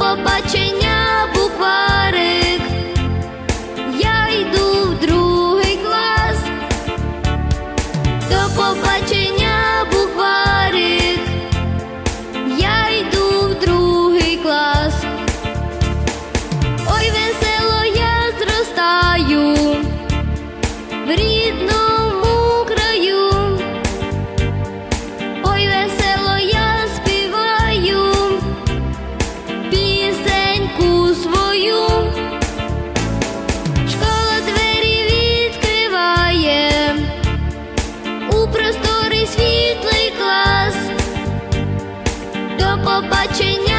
побачення буквари. просторий світлий клас, до побачення.